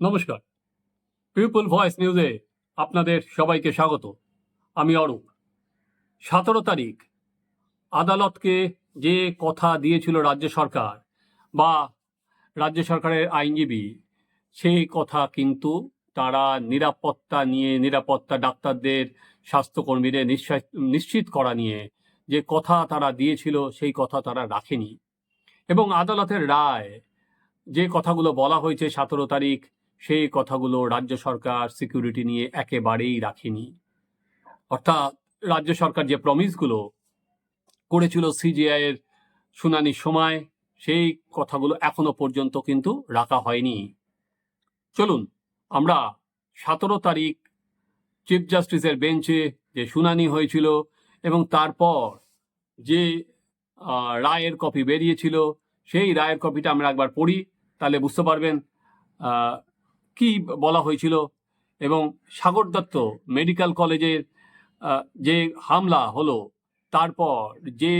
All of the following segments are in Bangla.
নমস্কার। পিপল ভয়েস নিউজে আপনাদের সবাইকে স্বাগত। আমি অরূপ। সতেরো তারিখ, আদালতকে যে কথা দিয়েছিল রাজ্য সরকার বা রাজ্য সরকারের আইনজীবী, সেই কথা কিন্তু তারা নিরাপত্তা নিয়ে, নিরাপত্তা ডাক্তারদের, স্বাস্থ্যকর্মীদের নিশ্চিত করা নিয়ে যে কথা তারা দিয়েছিল, সেই কথা তারা রাখেনি। এবং আদালতের রায়, যে কথাগুলো বলা হয়েছে সতেরো তারিখ সেই কথাগুলো রাজ্য সরকার সিকিউরিটি নিয়ে একেবারেই রাখেনি। অর্থাৎ রাজ্য সরকার যে প্রমিসগুলো করেছিল সিজিআই এর শুনানির সময়, সেই কথাগুলো এখনও পর্যন্ত কিন্তু রাখা হয়নি। চলুন, আমরা সতেরো তারিখ চিফ জাস্টিসের বেঞ্চে যে শুনানি হয়েছিল এবং তারপর যে রায়ের কপি বেরিয়েছিল, সেই রায়ের কপিটা আমরা একবার পড়ি, তাহলে বুঝতে পারবেন কি বলা হয়েছিল? এবং সাগর দত্ত মেডিকেল কলেজের যে হামলা হলো, তারপর যে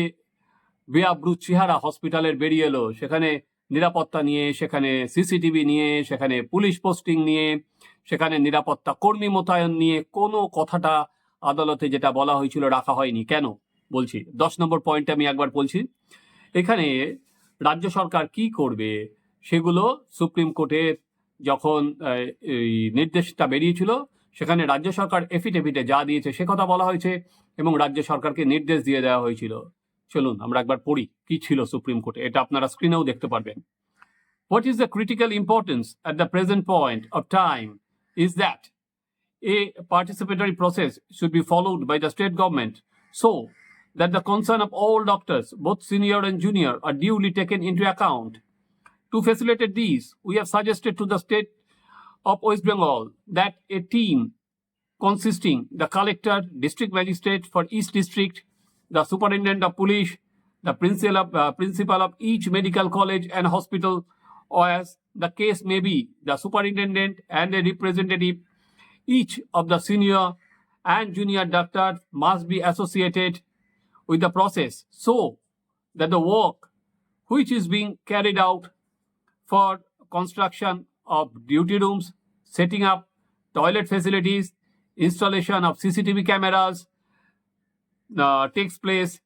বেআব্রুত চেহারা হসপিটালের বেরিয়ে এলো, সেখানে নিরাপত্তা নিয়ে, সেখানে সিসিটিভি নিয়ে, সেখানে পুলিশ পোস্টিং নিয়ে, সেখানে নিরাপত্তা কর্মী মোতায়েন নিয়ে কোনো কথাটা আদালতে যেটা বলা হয়েছিল রাখা হয়নি। কেন? বলছি, দশ নম্বর পয়েন্টে আমি একবার বলছি, এখানে রাজ্য সরকার কি করবে, সেগুলো সুপ্রিম কোর্টের যখন এই নির্দেশটা বেরিয়েছিল সেখানে রাজ্য সরকার এফিডেভিটে যা দিয়েছে সে কথা বলা হয়েছে এবং রাজ্য সরকারকে নির্দেশ দিয়ে দেওয়া হয়েছিল চলুন আমরা একবার পড়ি কি ছিল সুপ্রিম কোর্টে এটা আপনারা স্ক্রিনেও দেখতে পারবেন what is the critical importance at the present point of time is that a participatory process should be followed by the state government so that the concern of all doctors, both senior and junior, are duly taken into account. To facilitate these, we have suggested to the state of West Bengal that a team consisting the collector, district magistrate for each district, the superintendent of police, the principal of, uh, principal of each medical college and hospital, or as the case may be, the superintendent and a representative each of the senior and junior doctors must be associated with the process so that the work which is being carried out for construction of duty rooms, setting up toilet facilities, installation of CCTV cameras uh, takes place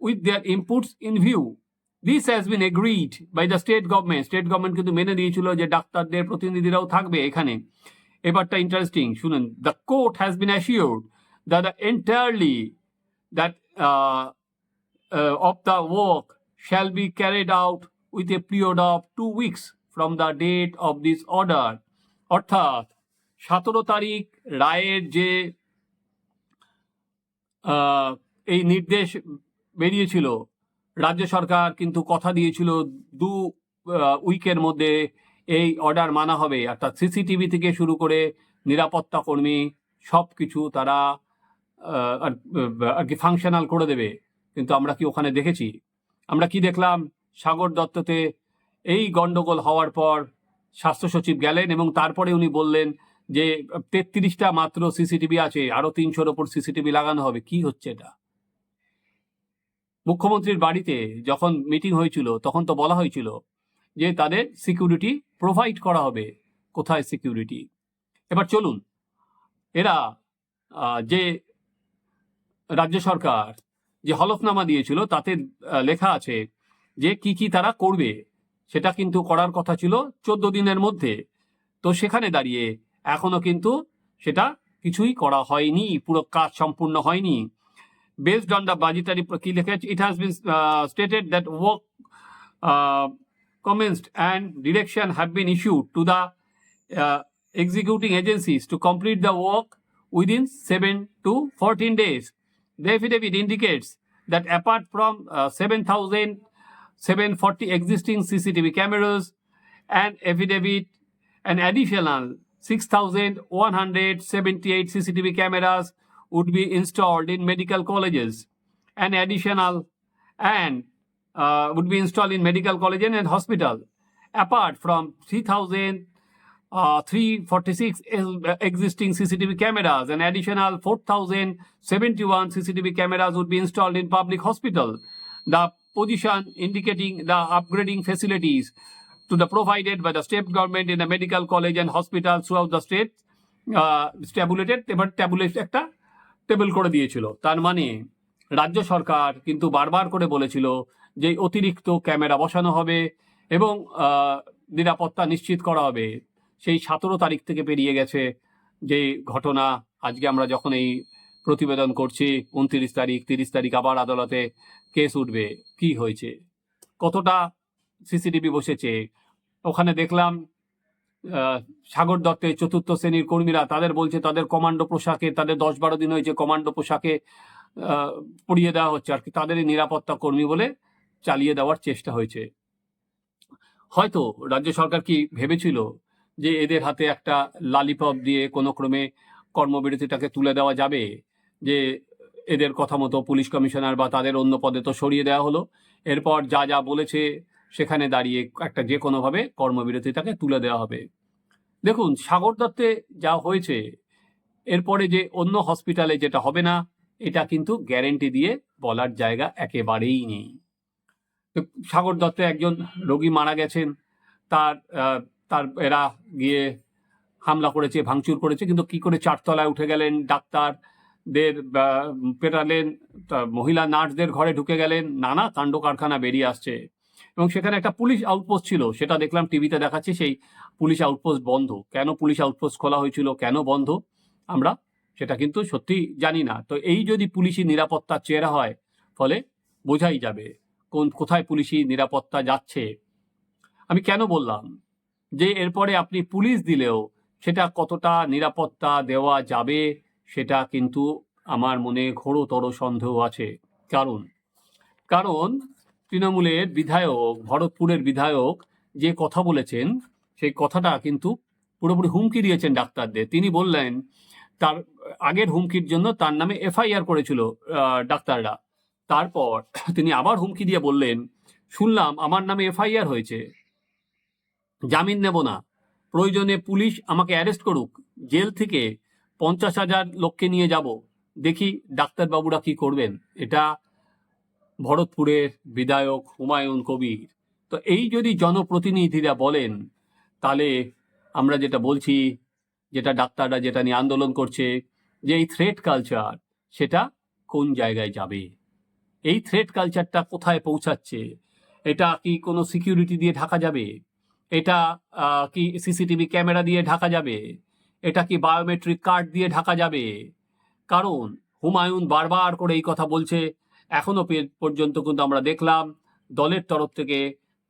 with their inputs in view. This has been agreed by the state government. State government কিন্তু মেনে দিয়েছিল যে ডাক্তারদের প্রতিনিধিরাও থাকবে এখানে এবারটা ইন্টারেস্টিং শুনুন the court has been assured that the entirely that of the work shall be carried out with a period of two weeks from the date of this order. অর্থাৎ সতেরো তারিখ রায়ের যে এই নির্দেশ বেরিয়েছিল, রাজ্য সরকার কিন্তু কথা দিয়েছিল দু উইকের মধ্যে এই অর্ডার মানা হবে। অর্থাৎ সিসিটিভি থেকে শুরু করে নিরাপত্তা কর্মী সব কিছু তারা আর কি ফাংশনাল করে দেবে। কিন্তু আমরা কি ওখানে দেখেছি? আমরা কি দেখলাম? সাগর দত্ততে এই গন্ডগোল হওয়ার পর স্বাস্থ্য সচিব গেলেন এবং তারপরে উনি বললেন যে, তেত্রিশটা মাত্র সিসিটিভি আছে, আরও তিনশোর ওপর সিসিটিভি লাগানো হবে। কি হচ্ছে এটা? মুখ্যমন্ত্রীর বাড়িতে যখন মিটিং হয়েছিল, তখন তো বলা হয়েছিল যে, তাদের সিকিউরিটি প্রোভাইড করা হবে। কোথায় সিকিউরিটি? এবার চলুন। এরা যে রাজ্য সরকার যে হলফনামা দিয়েছিল, তাতে লেখা আছে যে কি কি তারা করবে, সেটা কিন্তু করার কথা ছিল চোদ্দ দিনের মধ্যে। তো সেখানে দাঁড়িয়ে এখনও কিন্তু সেটা কিছুই করা হয়নি, পুরো কাজ সম্পূর্ণ হয়নি। বেসড অন দ্য বাজেটারি কি লিখেছে it has been stated that work commenced and direction have been issue to the executing agencies to complete the work within seven to fourteen days the affidavit indicates that apart from seven thousand 7,740 existing CCTV cameras and affidavit an additional 6,178 CCTV cameras would be installed in medical colleges. An additional and uh, would be installed in medical colleges and hospital. Apart from 3,000 uh, 346 existing CCTV cameras, an additional 4,071 CCTV cameras would be installed in public hospital. The position indicating the upgrading facilities to the provided by the state government in the medical college and hospitals throughout the state uh, tabulated এবার ট্যাবুলেট একটা টেবিল করে দিয়েছিল তার মানে রাজ্য সরকার কিন্তু বারবার করে বলেছিল যে অতিরিক্ত ক্যামেরা বসানো হবে এবং নিরাপত্তা নিশ্চিত করা হবে সেই সতেরো তারিখ থেকে পেরিয়ে গেছে যে ঘটনা আজকে আমরা যখন এই প্রতিবেদন করছি, উনত্রিশ তারিখ, তিরিশ তারিখ আবার আদালতে কেস উঠবে। কি হয়েছে? কতটা সিসিটিভি বসেছে? ওখানে দেখলাম সাগর দত্তের চতুর্থ শ্রেণির কর্মীরা, তাদের বলছে তাদের কমান্ডো পোশাকে, তাদের দশ বারো দিন হয়েছে কমান্ডো পোশাকে পরিয়ে দেওয়া হচ্ছে আর কি। তাদেরই নিরাপত্তা কর্মী বলে চালিয়ে দেওয়ার চেষ্টা হয়েছে। হয়তো রাজ্য সরকার কি ভেবেছিল যে এদের হাতে একটা লালিপপ দিয়ে কোনো ক্রমে কর্মবিরতিটাকে তুলে দেওয়া যাবে? যে এদের কথা মতো পুলিশ কমিশনার বা তাদের অন্য পদে তো সরিয়ে দেওয়া হলো। এরপর যা যা বলেছে, সেখানে দাঁড়িয়ে একটা যে কোনোভাবে কর্মবিরতিটাকে তুলে দেওয়া হবে। দেখুন, সাগর দত্তে যা হয়েছে, এরপরে যে অন্য হসপিটালে যেটা হবে না, এটা কিন্তু গ্যারেন্টি দিয়ে বলার জায়গা একেবারেই নেই। সাগর দত্তে একজন রোগী মারা গেছেন, তার তার এরা গিয়ে হামলা করেছে, ভাঙচুর করেছে, কিন্তু কি করে চারতলায় উঠে গেলেন ডাক্তারদের আহ, পেটালেন মহিলা নার্সদের ঘরে ঢুকে গেলেন নানা কাণ্ড কারখানা বেরিয়ে আসছে। এবং সেখানে একটা পুলিশ আউটপোস্ট ছিল সেটা দেখলাম টিভিতে দেখাচ্ছে সেই পুলিশ আউটপোস্ট বন্ধ। কেন পুলিশ আউটপোস্ট খোলা হয়েছিল কেন বন্ধ? আমরা সেটা কিন্তু সত্যি জানি না। তো এই যদি পুলিশি নিরাপত্তা চেহারা হয় ফলে বোঝাই যাবে কোন কোথায় পুলিশি নিরাপত্তা যাচ্ছে। আমি কেন বললাম? যে এরপরে আপনি পুলিশ দিলেও সেটা কতটা নিরাপত্তা দেওয়া যাবে সেটা কিন্তু আমার মনে ঘোরতর সন্দেহ আছে। কারণ কারণ তৃণমূলের বিধায়ক, ভরতপুরের বিধায়ক যে কথা বলেছেন, সেই কথাটা কিন্তু পুরোপুরি হুমকি দিয়েছেন ডাক্তারদের। তিনি বললেন, তার আগের হুমকির জন্য তার নামে এফআইআর করেছিল ডাক্তাররা। তারপর তিনি আবার হুমকি দিয়ে বললেন, শুনলাম আমার নামে এফআইআর হয়েছে। জামিন নেব না। প্রয়োজনে পুলিশ আমাকে অ্যারেস্ট করুক। জেল থেকে পঞ্চাশ হাজার লোককে নিয়ে যাব। দেখি ডাক্তারবাবুরা কি করবেন। এটা ভরতপুরের বিধায়ক হুমায়ুন কবির। তো এই যদি জনপ্রতিনিধিরা বলেন, তাহলে আমরা যেটা বলছি, যেটা ডাক্তাররা যেটা নিয়ে আন্দোলন করছে, যে এই থ্রেট কালচার সেটা কোন জায়গায় যাবে? এই থ্রেট কালচারটা কোথায় পৌঁছাচ্ছে? এটা কি কোনো সিকিউরিটি দিয়ে ঢাকা যাবে? এটা কি সিসিটিভি ক্যামেরা দিয়ে ঢাকা যাবে? এটা কি বায়োমেট্রিক কার্ড দিয়ে ঢাকা যাবে? কারণ হুমায়ুন বারবার করে এই কথা বলছে। এখনও পর্যন্ত কিন্তু আমরা দেখলাম দলের তরফ থেকে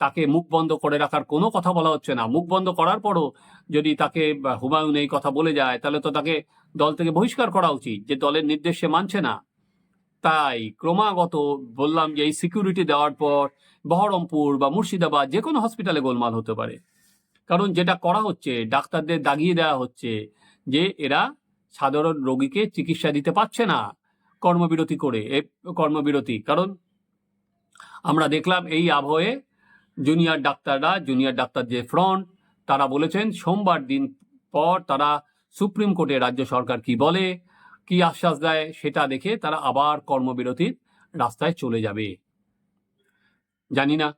তাকে মুখ বন্ধ করে রাখার কোনো কথা বলা হচ্ছে না। মুখ বন্ধ করার পরও যদি তাকে হুমায়ুন এই কথা বলে যায়, তাহলে তো তাকে দল থেকে বহিষ্কার করা উচিত, যে দলের নির্দেশ মানছে না। তাই ক্রমাগত বললাম যে এই সিকিউরিটি দেওয়ার পর বহরমপুর বা মুর্শিদাবাদ যে কোনো হসপিটালে গোলমাল হতে পারে। কারণ যেটা করা হচ্ছে, ডাক্তারদের দাগিয়ে দেওয়া হচ্ছে যে এরা সাধারণ রোগীকে চিকিৎসা দিতে পারছে না কর্মবিরতি করে, এ কর্মবিরতি। কারণ আমরা দেখলাম এই আবহে জুনিয়র ডাক্তাররা, জুনিয়র ডাক্তার যে ফ্রন্ট, তারা বলেছেন সোমবার দিন পর তারা সুপ্রিম কোর্টে রাজ্য সরকার কি বলে, কি আশ্বাস দেয় সেটা দেখে তারা আবার কর্মবিরতির রাস্তায় চলে যাবে। জানি না।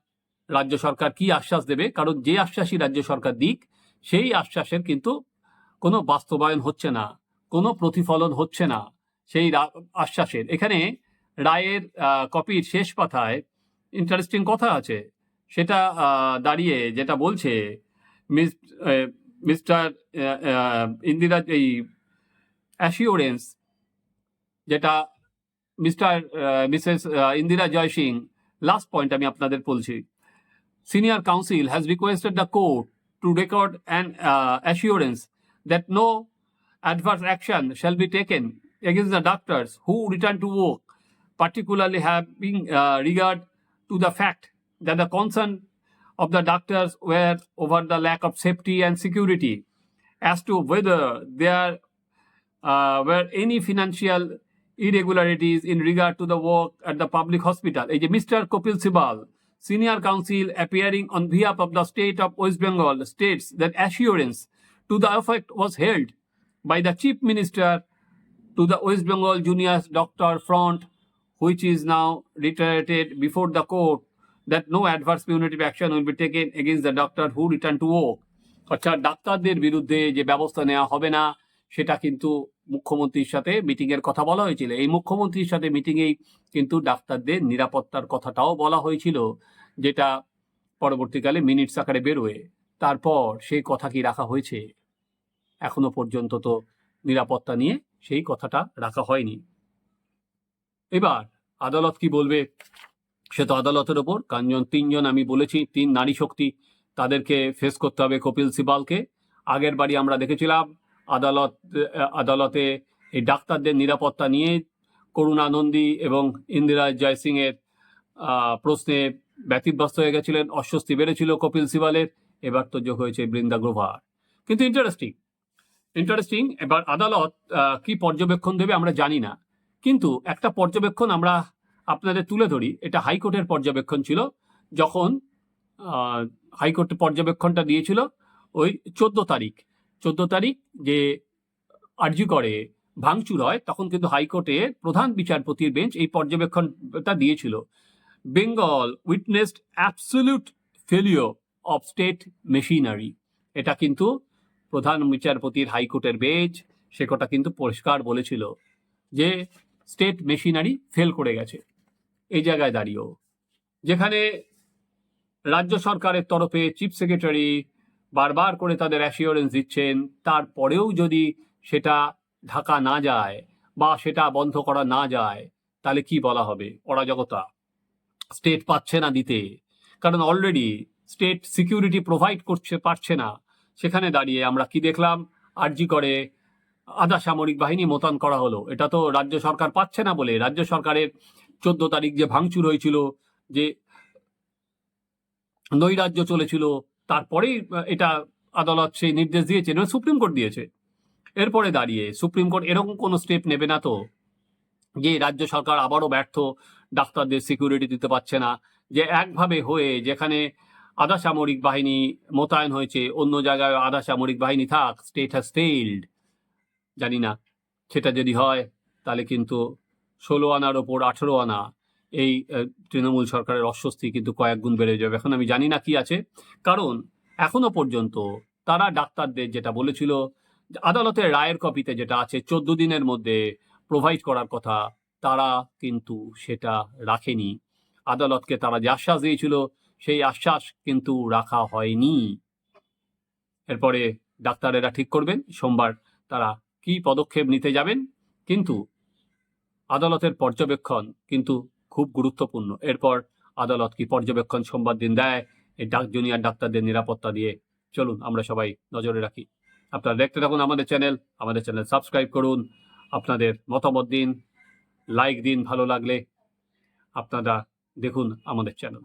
রাজ্য সরকার কি আশ্বাস দেবে? কারণ যে আশ্বাসই রাজ্য সরকার দিক, সেই আশ্বাসের কিন্তু কোনো বাস্তবায়ন হচ্ছে না, কোনো প্রতিফলন হচ্ছে না সেই আশ্বাসের। এখানে রায়ের কপির শেষ পাতায় ইন্টারেস্টিং কথা আছে। সেটা দাঁড়িয়ে যেটা বলছে, মিস মিস্টার ইন্দিরা, এই অ্যাসিওরেন্স যেটা Mr Mrs Indira Jai Singh last point আমি আপনাদের বলছি। Senior counsel has requested the court to record an assurance that no adverse action shall be taken against the doctors who return to work, particularly having uh, regard to the fact that the concern of the doctors were over the lack of safety and security as to whether there uh, were any financial irregularities in regard to the work at the public hospital. এই যে Mr. Kopil Sibal, senior counsel appearing on behalf of the state of West Bengal, states that assurance to the effect was held by the chief minister to the West Bengal Junior Doctor Front, which is now reiterated before the court that no adverse punitive action will be taken against the doctor who return to work অর্থাৎ ডাক্তারদের বিরুদ্ধে যে ব্যবস্থা নেওয়া হবে না সেটা কিন্তু মুখ্যমন্ত্রীর সাথে মিটিং এর কথা বলা হয়েছিল। এই মুখ্যমন্ত্রীর সাথে মিটিংয়েই কিন্তু ডাক্তারদের নিরাপত্তার কথাটাও বলা হয়েছিল, যেটা পরবর্তীকালে মিনিটস আকারে বেরোয়। তারপর সেই কথা কি রাখা হয়েছে? এখনও পর্যন্ত তো নিরাপত্তা নিয়ে সেই কথাটা রাখা হয়নি। এবার আদালত কি বলবে? সে তো আদালতের ওপর। কারণ তিনজন আমি বলেছি, তিন নারী শক্তি তাদেরকে ফেস করতে হবে কপিল সিবালকে। আগের বাড়ি আমরা দেখেছিলাম আদালত আদালতে এই ডাক্তারদের নিরাপত্তা নিয়ে করুণা নন্দী এবং ইন্দিরা জয়সিং এর প্রশ্নে ব্যতিব্যস্ত হয়ে গেছিলেন অস্বস্তি বেড়েছিল কপিল সিবালের এবার তো যোগ হয়েছে বৃন্দা গ্রোভার। কিন্তু ইন্টারেস্টিং ইন্টারেস্টিং এবার আদালত কি পর্যবেক্ষণ দেবে আমরা জানি না কিন্তু একটা পর্যবেক্ষণ আমরা আপনাদের তুলে ধরি এটা হাইকোর্টের পর্যবেক্ষণ ছিল যখন আহ, হাইকোর্ট পর্যবেক্ষণটা দিয়েছিল ওই চোদ্দ তারিখ। চোদ্দ তারিখ যে আর্জি করে ভাঙচুর হয়, তখন কিন্তু হাইকোর্টে প্রধান বিচারপতির বেঞ্চ এই পর্যবেক্ষণটা দিয়েছিল। Bengal witnessed absolute failure of state machinery. এটা কিন্তু প্রধান বিচারপতির হাইকোর্টের বেঞ্চ, সে কথা কিন্তু পরিষ্কার বলেছিল যে স্টেট মেশিনারি ফেল করে গেছে। এই জায়গায় দাঁড়িয়েও। যেখানে রাজ্য সরকারের তরফে চিফ সেক্রেটারি বারবার করে তাদের অ্যাসিওরেন্স দিচ্ছেন, তারপরেও যদি সেটা ঢাকা না যায় বা সেটা বন্ধ করা না যায়, তাহলে কি বলা হবে? অরাজকতা। স্টেট পাচ্ছে না দিতে। কারণ অলরেডি স্টেট সিকিউরিটি প্রোভাইড করছে, পারছে না। সেখানে দাঁড়িয়ে আমরা কি দেখলাম? আরজি করে আধা সামরিক বাহিনী মোতায়েন করা হলো। এটা তো রাজ্য সরকার পাচ্ছে না বলে। রাজ্য সরকারের চোদ্দ তারিখ যে ভাঙচুর হয়েছিল, যে নৈরাজ্য চলেছিল তারপরেই এটা আদালত সেই নির্দেশ দিয়েছে মানে সুপ্রিম কোর্ট দিয়েছে। এরপরে দাঁড়িয়ে সুপ্রিম কোর্ট এরকম কোনো স্টেপ নেবে না তো, যে রাজ্য সরকার আবারও ব্যর্থ, ডাক্তারদের সিকিউরিটি দিতে পারছে না, যে একভাবে হয়ে যেখানে আধা সামরিক বাহিনী মোতায়েন হয়েছে, অন্য জায়গায় আধা সামরিক বাহিনী থাক স্টেট হ্যাজ ফেইল্ড জানি না, সেটা যদি হয়, তাহলে কিন্তু ষোলো আনার ওপর আঠেরো আনা এই তৃণমূল সরকারের অস্বস্তি কিন্তু কয়েক গুণ বেড়ে যাবে। এখন আমি জানি না কি আছে। কারণ এখনও পর্যন্ত তারা ডাক্তারদের যেটা বলেছিল আদালতের রায়ের কপিতে যেটা আছে, চোদ্দ দিনের মধ্যে প্রোভাইড করার কথা, তারা কিন্তু সেটা রাখেনি। আদালতকে তারা যে আশ্বাস দিয়েছিল, সেই আশ্বাস কিন্তু রাখা হয়নি। এরপরে ডাক্তারেরা ঠিক করবেন, সোমবার তারা কি পদক্ষেপ নিতে যাবেন। কিন্তু আদালতের পর্যবেক্ষণ কিন্তু খুব গুরুত্বপূর্ণ। এরপর আদালত কি পর্যবেক্ষণ সোমবার দিন দেয়? এই ডাক জুনিয়র ডাক্তারদের নিরাপত্তা দিয়ে চলুন, আমরা সবাই নজরে রাখি। আপনারা দেখতে থাকুন আমাদের চ্যানেল। আমাদের চ্যানেল সাবস্ক্রাইব করুন। আপনাদের মতামত দিন, লাইক দিন, ভালো লাগলে আপনারা দেখুন আমাদের চ্যানেল।